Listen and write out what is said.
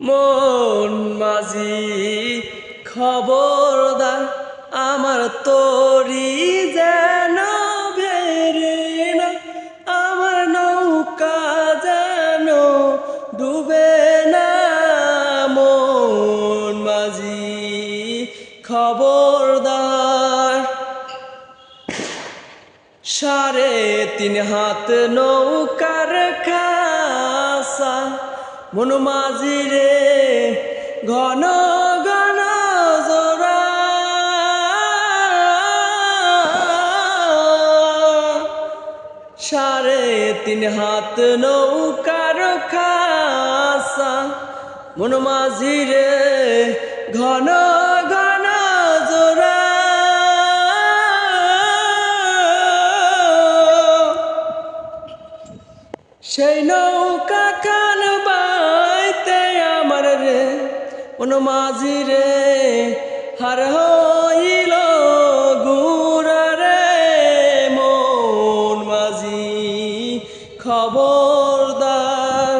মন মাঝি খবরদার আমার তরি যেন বেরে না, আমার নৌকা যেন ডুবে না। মন মাঝি খবরদার সাড়ে তিন হাত নৌকার খাসা মন মাঝি রে, ঘন ঘন সাড়ে তিন হাত নৌকার খাসা। মন মাঝি রে, ঘন ঘন সেই নৌকা মাঝি রে হার হইল মন মাঝি খবরদার।